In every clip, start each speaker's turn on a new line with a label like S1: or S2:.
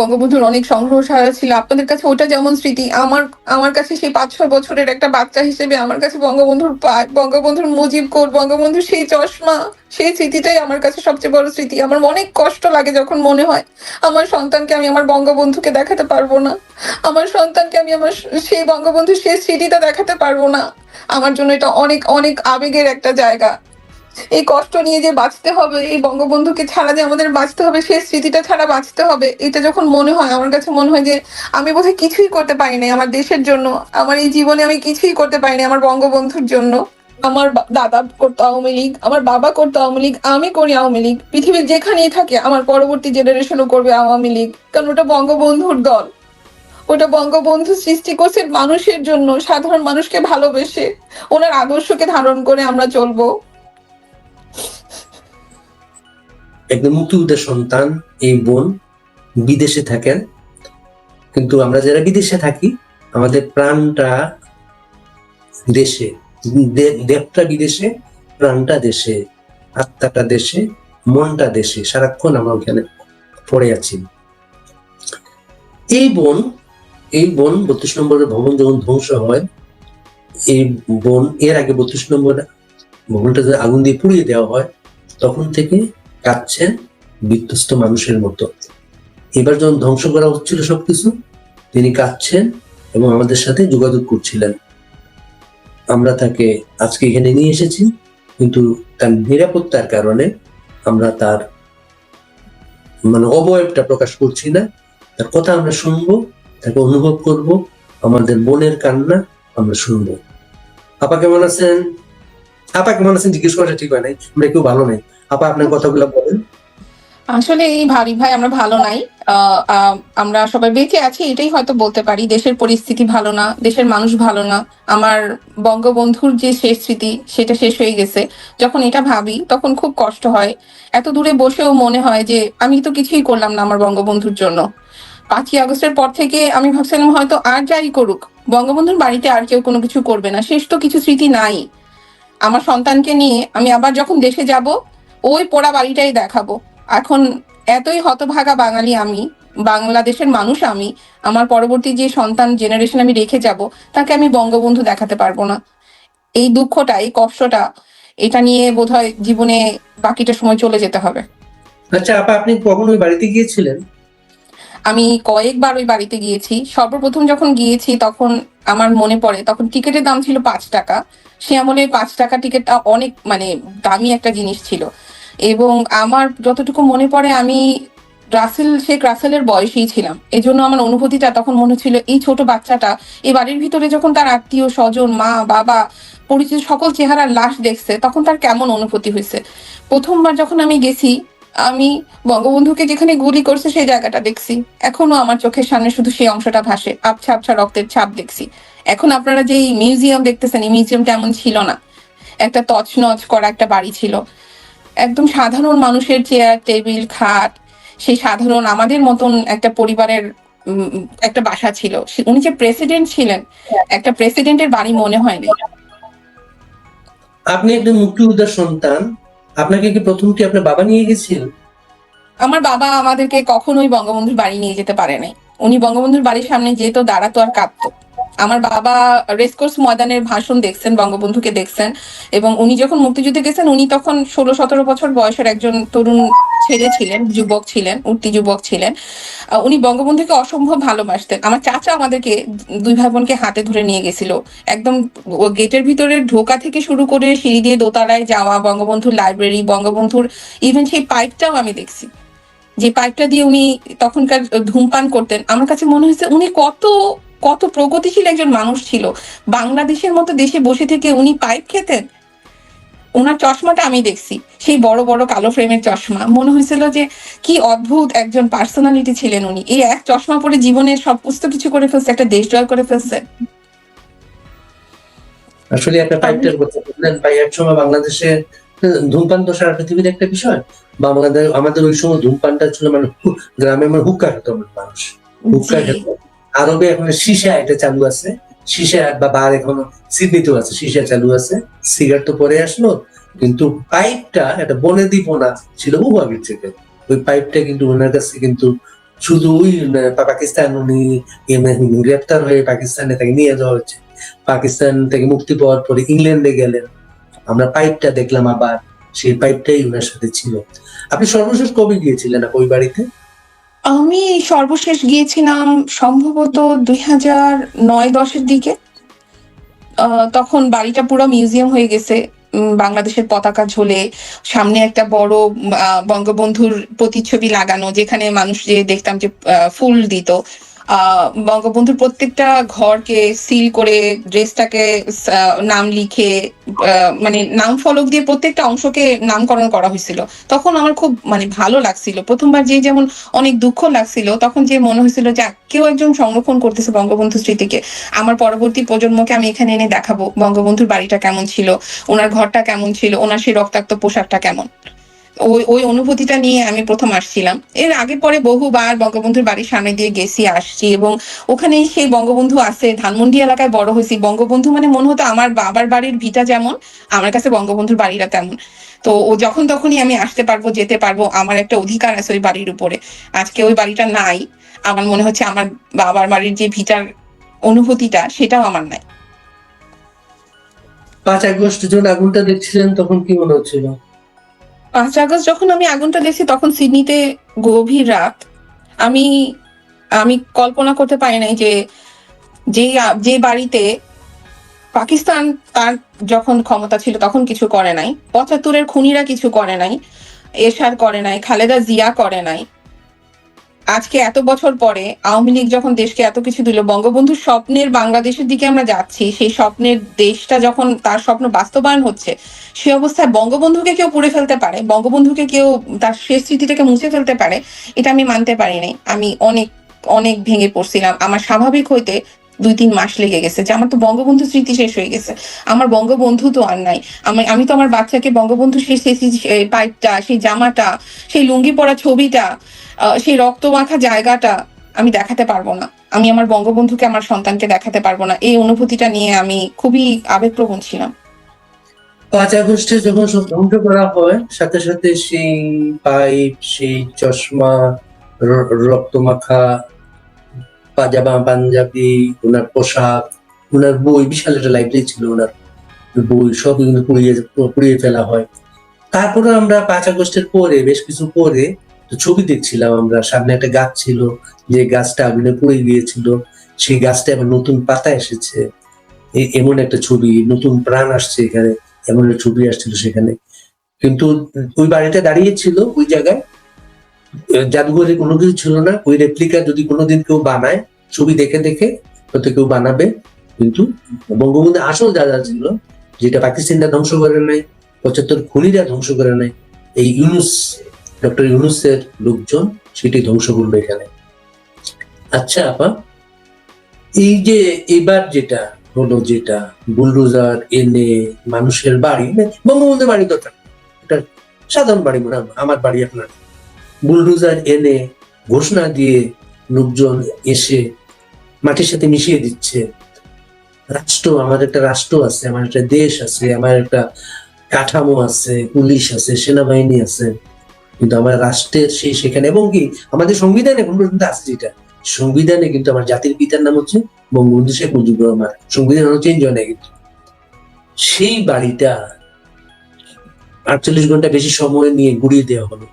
S1: বঙ্গবন্ধুর অনেক সংগ্রহশালা ছিল। আপনাদের কাছে ওটা যেমন স্মৃতি, আমার আমার কাছে সেই পাঁচ, ছয় বছরের একটা বাচ্চা হিসেবে আমার কাছে বঙ্গবন্ধুর বঙ্গবন্ধুর মুজিব কোট বঙ্গবন্ধুর সেই চশমা, সেই স্মৃতিটাই আমার কাছে সবচেয়ে বড় স্মৃতি। আমার অনেক কষ্ট লাগে যখন মনে হয়, আমার সন্তানকে আমি আমার বঙ্গবন্ধুকে দেখাতে পারব না। আমার সন্তানকে আমি আমার সেই বঙ্গবন্ধুর সেই স্মৃতিটা দেখাতে পারব না। আমার জন্য এটা অনেক অনেক আবেগের একটা জায়গা। এই কষ্ট নিয়ে যে বাঁচতে হবে, এই বঙ্গবন্ধুকে ছাড়া যে আমাদের বাঁচতে হবে, সেই স্মৃতিটা ছাড়া বাঁচতে হবে, এটা যখন মনে হয়, আমার কাছে মনে হয় যে আমি বোধহয় কিছুই করতে পারি নাই আমার দেশের জন্য, আমার এই জীবনে আমি কিছুই করতে পারিনি আমার বঙ্গবন্ধুর জন্য। আমার দাদা করতো আওয়ামী লীগ, আমার বাবা করতো আওয়ামী লীগ, আমি করি আওয়ামী লীগ। পৃথিবীর যেখানেই থাকে, আমার পরবর্তী জেনারেশনও করবে আওয়ামী লীগ, কারণ ওটা বঙ্গবন্ধুর দল। ওটা বঙ্গবন্ধু সৃষ্টি করছে মানুষের জন্য, সাধারণ মানুষকে ভালোবেসে। ওনার আদর্শকে ধারণ করে আমরা চলবো।
S2: একদম মুক্তিযুদ্ধের সন্তান, এই বোন বিদেশে থাকেন। কিন্তু আমরা যারা বিদেশে থাকি, আমাদের প্রাণটা দেশে, দে- দেহটা বিদেশে, প্রাণটা দেশে, আত্মাটা দেশে, মনটা দেশে, সারাক্ষণ আমরা ওখানে পড়ে আছি। এই বোন এই বোন বত্রিশ নম্বরের ভবন যখন ধ্বংস হয়, এই বোন এর আগে বত্রিশ নম্বর ভবনটা আগুন দিয়ে পুড়িয়ে দেওয়া হয়, তখন থেকে কাঁদছেন বিধ্বস্ত মানুষের মতো। এবার যখন ধ্বংস করা হচ্ছিল সবকিছু, তিনি কাঁদছেন এবং আমাদের সাথে যোগাযোগ করছিলেন। আমরা তাকে আজকে এখানে নিয়ে এসেছি, কিন্তু তার নিরাপত্তার কারণে আমরা তার মানে অবয়বটা প্রকাশ করছি না। তার কথা আমরা শুনব, তাকে অনুভব করব, আমাদের বোনের কান্না আমরা শুনব। আপা কেমন আছেন? আপা কেমন আছেন? জিজ্ঞেস করাটা ঠিক হয় নাই, আমরা কেউ ভালো নেই। আপা আপনার কথাগুলো বলেন।
S1: আসলে এই ভারী ভাই আমরা ভালো নাই। আমরা সবাই বেঁচে আছি এটাই হয়তো বলতে পারি। দেশের পরিস্থিতি ভালো না দেশের মানুষ ভালো না। আমার বঙ্গবন্ধুর যে শেষ স্মৃতি সেটা শেষ হয়ে গেছে। যখন এটা ভাবি তখন খুব কষ্ট হয়। এত দূরে বসেও মনে হয় যে আমি তো কিছুই করলাম না আমার বঙ্গবন্ধুর জন্য। পাঁচই আগস্টের পর থেকে আমি ভাবছিলাম হয়তো আর যাই করুক। বঙ্গবন্ধুর বাড়িতে আর কেউ কোনো কিছু করবে না। শেষ তো কিছু স্মৃতি নাই। আমার সন্তানকে নিয়ে আমি আবার যখন দেশে যাব ওই পোড়া বাড়িটাই দেখাবো। এখন এতই হতভাগা বাঙালি আমি বাংলাদেশের মানুষ আমি আমার পরবর্তী যে সন্তান জেনারেশন আমি রেখে যাব তাকে আমি বঙ্গবন্ধু দেখাতে পারব না। এই দুঃখটা এই কষ্টটা এটা নিয়ে বোধহয় জীবনে বাকিটা সময় চলে যেতে হবে।
S2: আচ্ছা আপা আপনি কখন ওই বাড়িতে গিয়েছিলেন?
S1: আমি কয়েকবার ওই বাড়িতে গিয়েছি। সর্বপ্রথম যখন গিয়েছি তখন আমার মনে পড়ে তখন টিকিটের দাম ছিল পাঁচ টাকা। সে আমলে পাঁচ টাকা টিকিটটা অনেক মানে দামি একটা জিনিস ছিল। এবং আমার যতটুকু মনে পড়ে, আমি রাসেল শেখ রাসেলের বয়সেই ছিলাম। এই জন্য আমার অনুভূতিটা তখন মনে ছিল এই ছোট বাচ্চাটা, এই বাড়ির ভিতরে যখন তার আত্মীয়, স্বজন, মা, বাবা, পরিচিত সকল চেহারার লাশ দেখছে, তখন তার কেমন অনুভূতি হয়েছে? প্রথমবার যখন আমি গেছি, আমি বঙ্গবন্ধুকে যেখানে গুলি করছে, সেই জায়গাটা দেখছি। এখনও আমার চোখের সামনে শুধু সেই অংশটা ভাসে, আবছা আবছা রক্তের ছাপ দেখছি। এখন আপনারা যে মিউজিয়াম দেখতেছেন, এই মিউজিয়ামটা এমন ছিল না। একটা তছনছ করা একটা বাড়ি ছিল। একদম সাধারণ মানুষের চেয়ার টেবিল খাট সেই সাধারণ আমাদের মতন একটা পরিবারের একটা বাসা ছিল। উনি যে প্রেসিডেন্ট ছিলেন একটা প্রেসিডেন্টের বাড়ি মনে হয়নি।
S2: আপনি একজন মুক্তিযোদ্ধার সন্তান। আপনাকে কি প্রথম কি আপনার বাবা নিয়ে গেছিল?
S1: আমার বাবা আমাদেরকে কখনোই বঙ্গবন্ধুর বাড়ি নিয়ে যেতে পারে নাই উনি বঙ্গবন্ধুর বাড়ির সামনে যেত দাঁড়াতো আর কাঁদতো। আমার বাবা রেসকোর্স ময়দানের ভাষণ দেখছেন, বঙ্গবন্ধুকে দেখছেন এবং উনি যখন মুক্তিযুদ্ধে গেছেন, উনি তখন ষোলো সতেরো বছর বয়সের একজন তরুণ ছেলে ছিলেন, যুবক ছিলেন উঠতি যুবক ছিলেন। উনি বঙ্গবন্ধুকে অসম্ভব ভালোবাসতেন। আমার চাচা আমাদেরকে দুই ভাই বোনকে হাতে ধরে নিয়ে গেছিল। একদম গেটের ভিতরে ঢোকা থেকে শুরু করে সিঁড়ি দিয়ে দোতলায় যাওয়া, বঙ্গবন্ধুর লাইব্রেরি, বঙ্গবন্ধুর ইভেন সেই পাইপটাও আমি দেখছি। যে পাইপটা দিয়ে উনি তখনকার ধূমপান করতেন। আমার কাছে মনে হয়েছে উনি কত কত প্রগতিশীল একজন মানুষ ছিল। বাংলাদেশের মতো দেশে বসে থেকে উনি পাইপ খেতেন? ওনার চশমাটা আমি দেখছি সেই বড় বড় কালো ফ্রেমের চশমা। মনে হয়েছিল যে কি অদ্ভুত একজন পার্সোনালিটি ছিলেন উনি। এই এক চশমা পরে জীবনের সমস্ত কিছু করে ফেলছে একটা দেশ জয় করে ফেলছে।
S2: আসলে একটা পাইপটার কথা বললেন ভাই এক সময় বাংলাদেশে ধূমপান তো সারা পৃথিবীর একটা বিষয়। বাংলাদেশ আমাদের ওই সময় ধূমপানটা ছিল মানে গ্রামে মানে হুক্কা খেত মানুষ। হুক্কা। খেত আরবে এখন সীসা এটা চালু আছে। সীসা বা বার এখনও সিডনিতেও আছে, সীসা চালু আছে। সিগারেট তো পরে আসলো, কিন্তু পাইপটা একটা বনে দীপনা ছিল উহাবির থেকে। ওই পাইপটা কিন্তু ওনার কাছে কিন্তু শুধু ওই পাকিস্তান উনি গ্রেপ্তার হয়ে পাকিস্তানে তাকে নিয়ে যাওয়া হচ্ছে পাকিস্তান থেকে মুক্তি পাওয়ার পরে ইংল্যান্ডে গেলেন। আমরা পাইপটা দেখলাম আবার, সেই পাইপটাই ওনার সাথে ছিল। আপনি সর্বশেষ কবে গিয়েছিলেন ওই বাড়িতে?
S1: আমি সর্বশেষ গিয়েছিলাম সম্ভবত দুই হাজার নয় দশের দিকে। তখন বাড়িটা পুরো মিউজিয়াম হয়ে গেছে বাংলাদেশের পতাকা ঝোলে, সামনে একটা বড় বঙ্গবন্ধুর প্রতিচ্ছবি লাগানো, যেখানে মানুষ যে দেখতাম যে ফুল দিত। বঙ্গবন্ধুর প্রত্যেকটা ঘরকে সিল করে ড্রেসটাকে নাম লিখে মানে নাম ফলক দিয়ে প্রত্যেকটা অংশকে নামকরণ করা হয়েছিল। তখন আমার খুব মানে ভালো লাগছিল। প্রথমবার যে যেমন অনেক দুঃখ লাগছিল, তখন যে মনে হয়েছিল যে কেউ একজন সংরক্ষণ করতেছে বঙ্গবন্ধু স্মৃতিকে। আমার পরবর্তী প্রজন্মকে আমি এখানে এনে দেখাবো বঙ্গবন্ধুর বাড়িটা কেমন ছিল, ওনার ঘরটা কেমন ছিল, ওনার সেই রক্তাক্ত পোশাকটা কেমন। ওই ওই অনুভূতিটা নিয়ে আমি প্রথম আসছিলাম। এর আগে পরে বহুবার বঙ্গবন্ধুর বাড়ির সামনে দিয়ে গেছি, আসছি এবং ওখানে সেই বঙ্গবন্ধু আছে, ধানমন্ডি এলাকায় বড় হয়েছি। বঙ্গবন্ধু মানে মনে হতো আমার বাবার বাড়ির ভিটা যেমন, আমার কাছে বঙ্গবন্ধুর বাড়িটা তেমন। তো ও যখন তখনই আমি আসতে পারব, যেতে পারব, আমার একটা অধিকার আছে ওই বাড়ির উপরে। আজকে ওই বাড়িটা নাই, আমার মনে হচ্ছে আমার বাবার বাড়ির যে ভিটার অনুভূতিটা, সেটাও আমার নাই।
S2: পাঁচ আগস্ট যখন আগুনটা দেখছিলেন, তখন কি মনে হচ্ছিল?
S1: পাঁচ আগস্ট যখন আমি আগুনটা দেখছি, তখন সিডনিতে গভীর রাত। আমি আমি কল্পনা করতে পারি নাই যে যে যে বাড়িতে পাকিস্তান তার যখন ক্ষমতা ছিল, তখন কিছু করে নাই। পঁচাত্তরের খুনিরা কিছু করে নাই এরশাদ করে নাই, খালেদা জিয়া করে নাই। আজকে এত বছর পরে আওয়ামী লীগ যখন দেশকে এত কিছু দিল বঙ্গবন্ধুর স্বপ্নের বাংলাদেশের দিকে আমরা যাচ্ছি, সেই স্বপ্নের দেশটা যখন তার স্বপ্ন বাস্তবায়ন হচ্ছে, সে অবস্থায় বঙ্গবন্ধুকে কেউ পুড়ে ফেলতে পারে, বঙ্গবন্ধুকে কেউ তার শেষ স্মৃতিটাকে মুছে ফেলতে পারে, এটা আমি মানতে পারি নাই। আমি অনেক অনেক ভেঙে পড়ছিলাম। আমার স্বাভাবিক হইতে দুই তিন মাস লেগে গেছে যে আমার তো বঙ্গবন্ধু স্মৃতি শেষ হয়ে গেছে। আমার বঙ্গবন্ধু তো আর নাই। আমি আমি তো আমার বাচ্চাকে বঙ্গবন্ধু সেই সেই পাইপটা, সেই জামাটা, সেই লুঙ্গি পরা ছবিটা সেই রক্ত মাখা জায়গাটা আমি দেখাতে পারব না। আমি আমার বঙ্গবন্ধুকে, আমার সন্তানকে দেখাতে পারব না। এই অনুভূতিটা নিয়ে আমি খুবই আবেগপ্রবণ ছিলাম।
S2: পাঁচ আগস্টে যখন সব ধ্বংস করা হয়, সাথে সাথে সেই পাইপ, সেই চশমা, র- রক্তমাখা, পাজামা, পাঞ্জাবি ওনার পোশাক ওনার বই, বিশাল একটা লাইব্রেরি ছিল ওনার বই, সব পুড়িয়ে পুড়িয়ে ফেলা হয়। তারপরে আমরা পাঁচ আগস্টের পরে, বেশ কিছু পরে তো ছবি দেখছিলাম আমরা, সামনে একটা গাছ ছিল, যে গাছটা আগুনে পুড়ে গিয়েছিল, সেই গাছটা আবার নতুন পাতা এসেছে। এমন একটা ছবি, নতুন প্রাণ আসছে এখানে, এমন একটা ছবি আসছিল সেখানে। কিন্তু ওই বাড়িটা দাঁড়িয়ে ছিল, ওই জায়গায়। জাদুঘরে কোনো কিছু ছিল না, ওই রেপ্লিকা যদি কোনোদিন কেউ বানায়, ছবি দেখে দেখে, হয়তো কেউ বানাবে। কিন্তু বঙ্গবন্ধু আসল যা যা ছিল, যেটা পাকিস্তানটা ধ্বংস করে নাই, পঁচাত্তর খুনিরা ধ্বংস করে নাই, এই ইউনুস ডক্টর ইউনুসের লোকজন সেটি ধ্বংস করল এখানে। আচ্ছা আপা, এই যে এবার যেটা হলো, যেটা বুলডোজার এনে মানুষের বাড়ি বঙ্গবন্ধুর বাড়ি তো। এটা সাধারণ বাড়ি মনে আমার বাড়ি আপনার। বুলডোজার এনে ঘোষণা দিয়ে লোকজন এসে মাটির সাথে মিশিয়ে দিচ্ছে। রাষ্ট্র, আমার একটা রাষ্ট্র আছে, আমার একটা দেশ আছে, আমার একটা কাঠামো আছে, পুলিশ আছে, সেনাবাহিনী আছে। কিন্তু আমার রাষ্ট্রের সেই সেখানে এবং কি আমাদের সংবিধানে এখন পর্যন্ত আছে যেটা? সংবিধানে কিন্তু আমার জাতির পিতার নাম হচ্ছে বঙ্গবন্ধু শেখ মুজিবুর রহমান। সংবিধান চেঞ্জ হয় না কিন্তু। সেই বাড়িটা আটচল্লিশ ঘণ্টা বেশি সময় নিয়ে গুড়িয়ে দেওয়া হলো।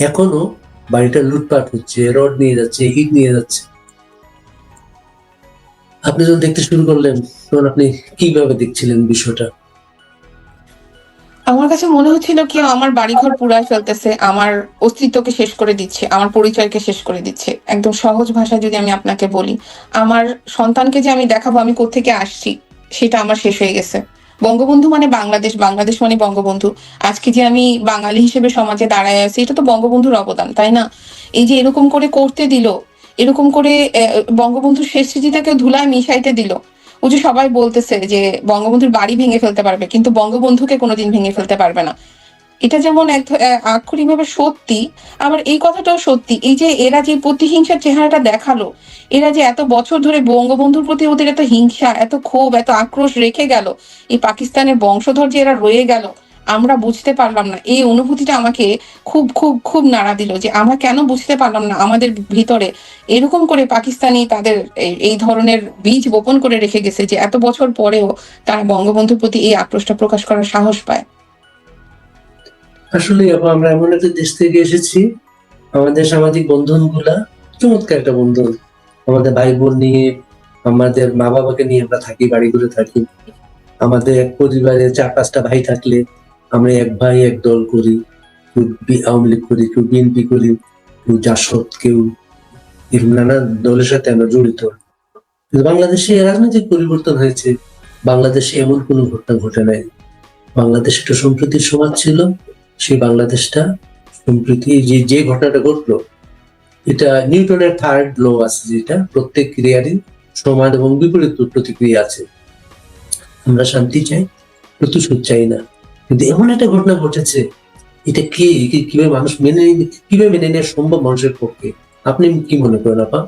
S2: এখনও বাড়িটা লুটপাট হচ্ছে, রড নিয়ে যাচ্ছে, ইট নিয়ে যাচ্ছে। আপনি যখন দেখতে শুরু করলেন, তখন আপনি কীভাবে দেখছিলেন বিষয়টা?
S1: আমার কাছে মনে হচ্ছিল কি আমার বাড়িঘর পুরাই ফেলতেছে, আমার অস্তিত্বকে শেষ করে দিচ্ছে, আমার পরিচয়কে শেষ করে দিচ্ছে। একদম সহজ ভাষায় যদি আমি আপনাকে বলি, আমার সন্তানকে যে আমি দেখাবো, আমি কোত্থেকে আসছি, সেটা আমার শেষ হয়ে গেছে। বঙ্গবন্ধু মানে বাংলাদেশ বাংলাদেশ মানে বঙ্গবন্ধু। আজকে যে আমি বাঙালি হিসেবে সমাজে দাঁড়ায় আছি, এটা তো বঙ্গবন্ধুর অবদান, তাই না? এই যে এরকম করে করতে দিল, এরকম করে বঙ্গবন্ধুর শেষ স্মৃতিটাকে ধুলায় মিশাইতে দিল ও যে সবাই বলতেছে যে বঙ্গবন্ধুর বাড়ি ভেঙে ফেলতে পারবে, কিন্তু বঙ্গবন্ধুকে কোনোদিন ভেঙে ফেলতে পারবে না। এটা যেমন এক আক্ষরিকভাবে সত্যি, আবার এই কথাটাও সত্যি। এই যে এরা যে প্রতিহিংসার চেহারাটা দেখাল, এরা যে এত বছর ধরে বঙ্গবন্ধুর প্রতি ওদের এত হিংসা, এত ক্ষোভ, এত আক্রোশ রেখে গেল, এই পাকিস্তানের বংশধর যে এরা রয়ে গেল আমরা বুঝতে পারলাম না। এই অনুভূতিটা আমাকে খুব খুব খুব নাড়া দিল যে আমরা কেন বুঝতে পারলাম না আমাদের ভিতরে এরকম করে পাকিস্তানি তাদের এই- ধরনের বীজ বপন করে রেখে গেছে যে এত বছর পরেও তারা বঙ্গবন্ধুর প্রতি এই আক্রোশটা প্রকাশ করার সাহস পায়।
S2: আসলে আমরা এমন একটা দেশ থেকে এসেছি, আমাদের সামাজিক বন্ধনগুলা চমৎকার একটা বন্ধন। আমাদের ভাই বোন নিয়ে, আমাদের মা বাবাকে নিয়ে আমরা থাকি, বাড়ি করে থাকি। আমাদের এক পরিবারে চার পাঁচটা ভাই থাকলে আমরা এক ভাই, এক দল করি, কেউ আওয়ামী লীগ করি, কেউ বিএনপি করি, কেউ জাসদ, কেউ এরকম নানা দলের সাথে আমরা জড়িত। কিন্তু বাংলাদেশে রাজনৈতিক পরিবর্তন হয়েছে। বাংলাদেশে এমন কোনো ঘটনা ঘটে নাই। বাংলাদেশ একটা সম্প্রীতির সমাজ ছিল। সেই বাংলাদেশটা সম্প্রীতি, যে যে ঘটনাটা ঘটলো, এটা নিউটনের থার্ড ল আছে যেটা। প্রত্যেক ক্রিয়ারই সমান এবং বিপরীত প্রতিক্রিয়া আছে। আমরা শান্তি চাই, প্রতিশোধ চাই না। কিন্তু এমন একটা ঘটনা ঘটেছে, এটা কি কীভাবে মানুষ মেনে কীভাবে মেনে নেওয়া সম্ভব মানুষের পক্ষে? আপনি কি মনে করেন আপা?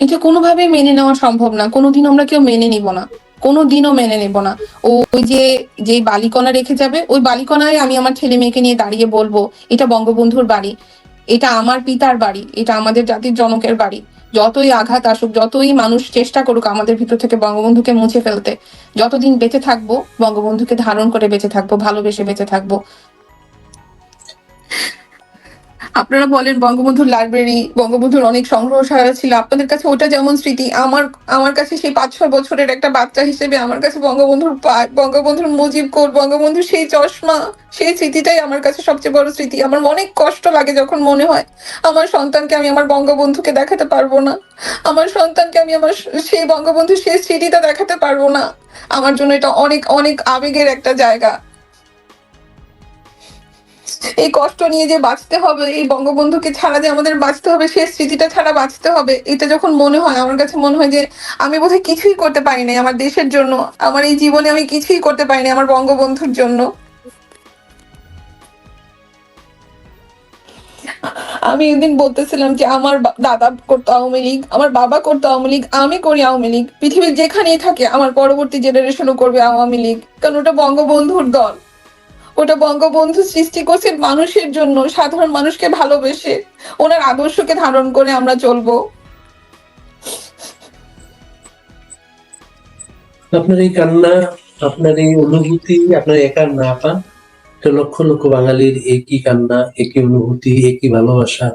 S1: এটা কোনোভাবে মেনে নেওয়া সম্ভব না। কোনোদিন আমরা কেউ মেনে নিব না। কোনোদিনও মেনে নেব না। ওই যে যে বালিকণা রেখে যাবে, ওই বালিকণায় আমি আমার ছেলে মেয়েকে নিয়ে দাঁড়িয়ে বলব, এটা বঙ্গবন্ধুর বাড়ি। এটা আমার পিতার বাড়ি, এটা আমাদের জাতির জনকের বাড়ি। যতই আঘাত আসুক, যতই মানুষ চেষ্টা করুক আমাদের ভিতর থেকে বঙ্গবন্ধুকে মুছে ফেলতে, যতদিন বেঁচে থাকব, বঙ্গবন্ধুকে ধারণ করে বেঁচে থাকব, ভালোবেসে বেঁচে থাকব। আপনারা বলেন বঙ্গবন্ধুর লাইব্রেরি বঙ্গবন্ধুর অনেক সংগ্রহশালা ছিল। আপনাদের কাছে ওটা যেমন স্মৃতি, আমার আমার কাছে সেই পাঁচ, ছয় বছরের একটা বাচ্চা হিসেবে আমার কাছে বঙ্গবন্ধুর পা- বঙ্গবন্ধুর মুজিব কোর বঙ্গবন্ধুর সেই চশমা, সেই স্মৃতিটাই আমার কাছে সবচেয়ে বড় স্মৃতি। আমার অনেক কষ্ট লাগে যখন মনে হয়, আমার সন্তানকে আমি আমার বঙ্গবন্ধুকে দেখাতে পারব না। আমার সন্তানকে আমি আমার সেই বঙ্গবন্ধুর সেই স্মৃতিটা দেখাতে পারব না। আমার জন্য এটা অনেক অনেক আবেগের একটা জায়গা। এই কষ্ট নিয়ে যে বাঁচতে হবে, এই বঙ্গবন্ধুকে ছাড়া যে আমাদের বাঁচতে হবে সেই স্মৃতিটা ছাড়া বাঁচতে হবে, এটা যখন মনে হয়, আমার কাছে মনে হয় যে আমি বোধহয় কিছুই করতে পারি নাই আমার দেশের জন্য, আমার এই জীবনে আমি কিছুই করতে পারি পারিনি আমার বঙ্গবন্ধুর জন্য। আমি একদিন বলতেছিলাম যে আমার দাদা করতো আওয়ামী লীগ, আমার বাবা করতো আওয়ামী লীগ, আমি করি আওয়ামী লীগ, পৃথিবীর যেখানেই থাকে, আমার পরবর্তী জেনারেশনও করবে আওয়ামী লীগ, কারণ ওটা বঙ্গবন্ধুর দল। ওটা বঙ্গবন্ধু সৃষ্টি করছে মানুষের জন্য, সাধারণ মানুষকে ভালোবেসে। ওনার আদর্শকে ধারণ করে আমরা চলবো।
S2: আপনার এই কান্না, আপনার এই অনুভূতি, আপনার একার না পান লক্ষ লক্ষ বাঙালির একই কান্না, একই অনুভূতি, একই ভালোবাসা।